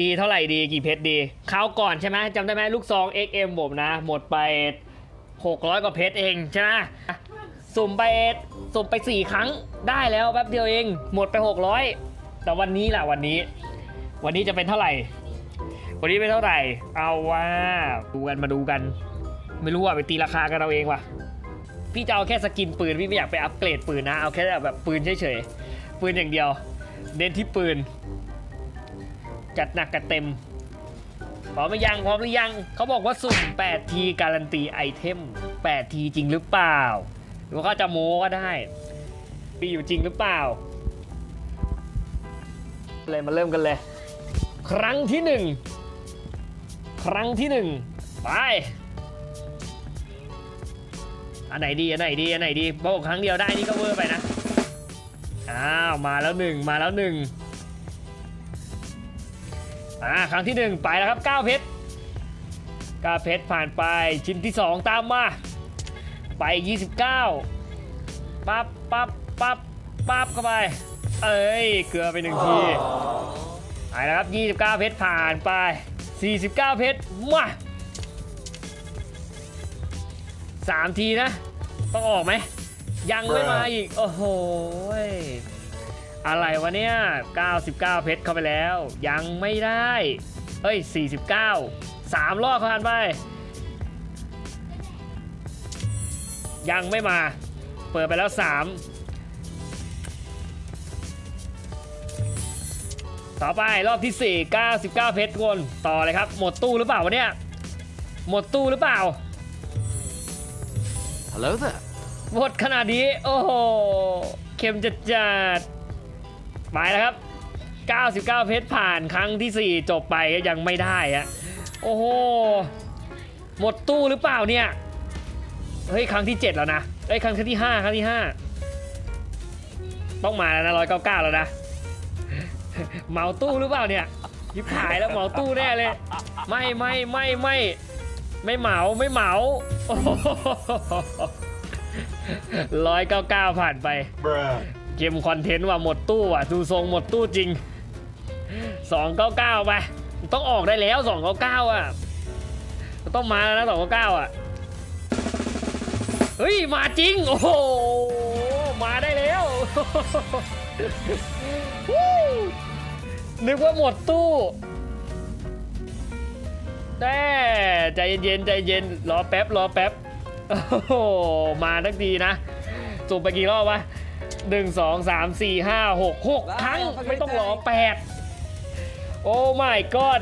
ดีเท่าไหร่ดีกี่เพชรดีคราวก่อนใช่ไหมจำได้ไหมลูกซอง XM ผมนะ หมดไป 600 กว่าเพชรเองใช่ไหมสุ่มไปสุ่มไป 4 ครั้งได้แล้วแป๊บเดียวเอง หมดไป 600 แต่วันนี้แหละวันนี้ วันนี้จะเป็นเท่าไหร่ วันนี้เป็นเท่าไหร่ เอาว่าดูกันมาดูกัน ไม่รู้ว่าไปตีราคากันเราเองว่ะพี่จะเอาแค่สกินปืนพี่ไม่อยากไปอัปเกรดปืนนะเอาแค่แบบปืนเฉยๆปืนอย่างเดียวเน้นที่ปืน จัดหนักจัดเต็ม พร้อมหรือยังพร้อมหรือยังเขาบอกว่าสุ่ม 8 ทีการันตีไอเทม 8 ทีจริงหรือเปล่า หรือว่าเขาจะโม้ก็ได้มีอยู่จริงหรือเปล่าเลยมาเริ่มกันเลย ครั้งที่หนึ่งครั้งที่หนึ่งไปอันไหนดีอันไหนดีอันไหนดีบอกครั้งเดียวได้นี่ก็เวอร์ไปนะอ้าวมาแล้วหนึ่งมาแล้วหนึ่ง อ่าครั้งที่หนึ่งไปแล้วครับ9เพชร9เพชรผ่านไปชิ้นที่ 2 ตามมา ไป 29ปั๊บปั๊บปั๊บปั๊บเข้าไป เอ้ยเกลือไปหนึ่งทีไปแล้วครับ 29 เพชรผ่านไป 49 เพชรมาสามทีนะ ต้องออกไหม ยังไม่มาอีก โอ้โห อะไรวะเนี่ย 99 เพชรเข้าไปแล้ว ยังไม่ได้ เอ้ย 49 3 รอบผ่านไป ยังไม่มา เปิดไปแล้ว 3 ต่อไปรอบที่ 4 99 เพชรทุกคนต่อเลยครับ หมดตู้หรือเปล่าวะเนี่ย หมดตู้หรือเปล่า Hello there. หมดขนาดนี้ โอ้โห เข็มจัดจัด ไปแล้วครับ 99 เพชรผ่านครั้งที่ 4 จบไปก็ยังไม่ได้ฮะโอ้โห หมดตู้หรือเปล่าเนี่ย เฮ้ย ครั้งที่ 7 แล้วนะเอ้ย ครั้งที่ 5 ครั้งที่ 5 ต้องมาแล้วนะ199 แล้วนะ เมาตู้หรือเปล่าเนี่ยยิบหายแล้วเมาตู้แน่เลย ไม่ไม่ไม่ไม่ไม่เหมาไม่เหมาร้อยเก้าเก้าผ่านไป เกมคอนเทนต์ว่าหมดตู้อะดูทรงหมดตู้จริงสองเก้าเก้าไปต้องออกได้แล้วสองเก้าเก้าอะ ต้องมาแล้วนะสองเก้าเก้าอะ เฮ้ย มาจริง โอ้โห มาได้แล้วนึกว่าหมดตู้แต่ใจเย็นๆใจเย็นรอแป๊บรอแป๊บ โอ้โห มาทั้งทีนะ สูบไปกี่รอบวะ หนึ่งสองสามสี่ห้าหกหกครั้งไม่ต้องรอแปดโอ้ my god